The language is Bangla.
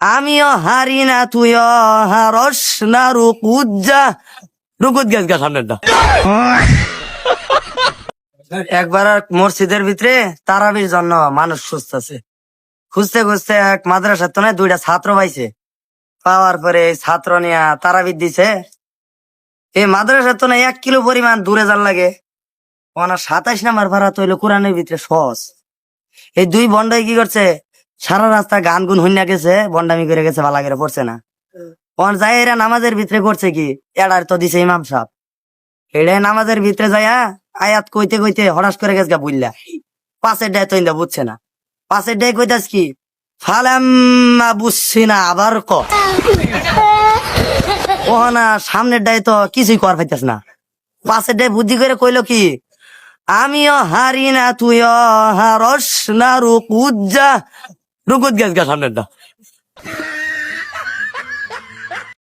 আমিও হারি না, তুইও হারস না, রুকুত যা। রুকুত গেছ গা সামনেরটা একবার এক মসজিদের ভিতরে তারাবির জন্য মানুষ খুঁজতেছে। খুঁজতে খুঁজতে এক মাদ্রাসার তো দুইটা ছাত্র পাইছে। পাওয়ার পরে ছাত্র নিয়ে তারাবির দিছে। এই মাদ্রাসার তো এক কিলো পরিমাণ দূরে যার লাগে। ওনার সাতাইশ নাম্বার ভাড়া তো হইল কোরআনের ভিতরে সহজ। এই দুই বন্ডাই কি করছে? সারা রাস্তা গান গুন হইনা গেছে বন্ডামি করে গেছে ভালা করে পড়ছে না। ওন যাই এরা নামাজের ভিতরে করছে কি? এড়ার তো দিছে ইমাম সাহেব। এড়ে নামাজের ভিতরে যাইয়া আয়াত কইতে কইতে হঠাৎ করে গেছে গা বুঝলা পাশের ডায় তো ইন্দা বুঝছে না। পাশের ডায় কইতাস কি? ফালাম্মা বুঝছি না আবার ক। ও না সামনের ডায় তো কিছুই কর পাইতাস না। পাশের ডায় বুদ্ধি করে কইলো কি? আমিও হারি না তুইও হারস না রুকুত যা রুকুত গেছ গা সামনেরটা